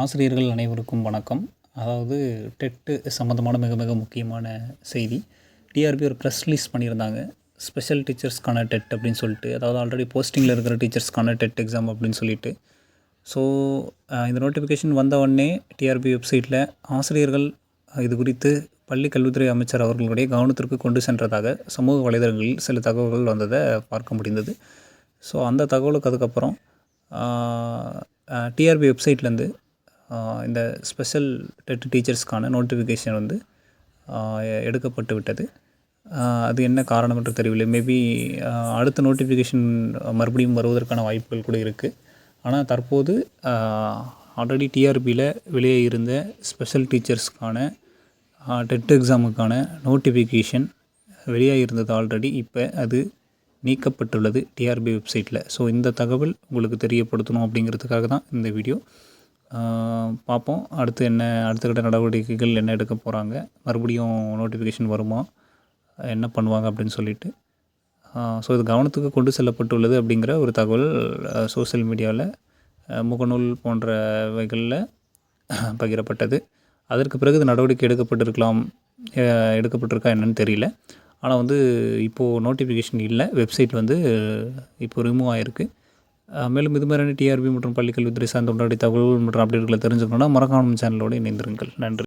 ஆசிரியர்கள் அனைவருக்கும் வணக்கம். அதாவது டெட்டு சம்மந்தமான மிக மிக முக்கியமான செய்தி. டிஆர்பி ஒரு ப்ரெஸ் ரிலீஸ் பண்ணியிருந்தாங்க. ஸ்பெஷல் டீச்சர்ஸ்க்கான டெட் அப்படின்னு சொல்லிட்டு. அதாவது ஆல்ரெடி போஸ்டிங்கில் இருக்கிற டீச்சர்ஸ்க்கான டெட் எக்ஸாம் அப்படின்னு சொல்லிட்டு. ஸோ இந்த நோட்டிஃபிகேஷன் வந்த உடனே டிஆர்பி வெப்சைட்டில் ஆசிரியர்கள் இது குறித்து பள்ளி கல்வித்துறை அமைச்சர் அவர்களுடைய கவனத்திற்கு கொண்டு சென்றதாக சமூக வலைதளங்களில் சில தகவல்கள் வந்ததை பார்க்க முடிந்தது. ஸோ அந்த தகவலுக்கு அதுக்கப்புறம் டிஆர்பி வெப்சைட்லேருந்து இந்த ஸ்பெஷல் டெட் டீச்சர்ஸ்க்கான நோட்டிஃபிகேஷன் வந்து எடுக்கப்பட்டு விட்டது. அது என்ன காரணம் என்று தெரியவில்லை. மேபி அடுத்த நோட்டிஃபிகேஷன் மறுபடியும் வருவதற்கான வாய்ப்புகள் கூட இருக்குது ஆனால் தற்போது ஆல்ரெடி டிஆர்பியில் வெளியே இருந்த ஸ்பெஷல் டீச்சர்ஸ்க்கான டெட் எக்ஸாமுக்கான நோட்டிஃபிகேஷன் வெளியாக இருந்தது ஆல்ரெடி இப்போ அது நீக்கப்பட்டுள்ளது டிஆர்பி வெப்சைட்டில் ஸோ இந்த தகவல் உங்களுக்கு தெரியப்படுத்தணும் அப்படிங்கிறதுக்காக தான் இந்த வீடியோ பார்ப்போம். அடுத்து என்ன அடுத்தகிட்ட நடவடிக்கைகள் என்ன எடுக்க போகிறாங்க மறுபடியும் நோட்டிஃபிகேஷன் வருமா? என்ன பண்ணுவாங்க அப்படின்னு சொல்லிட்டு. ஸோ இது கவனத்துக்கு கொண்டு செல்லப்பட்டுள்ளது அப்படிங்கிற ஒரு தகவல் சோஷியல் மீடியாவில் முகநூல் போன்றவைகளில் பகிரப்பட்டது. அதற்கு பிறகு இது நடவடிக்கை எடுக்கப்பட்டிருக்கலாம் எடுக்கப்பட்டிருக்கா என்னன்னு தெரியல. ஆனால் வந்து இப்போது நோட்டிஃபிகேஷன் இல்லை. வெப்சைட் வந்து இப்போ ரிமூவ் ஆகிருக்கு மேலும் இது மாதிரியான டிஆர்பி மற்றும் பள்ளிக்கல்வித்துறை சார்ந்த உடனடி தகவல்கள் மற்றும் அப்டேட்களை தெரிஞ்சுக்கணும்னா மறக்காம சேனலோடு இணைந்திருங்கள். நன்றி.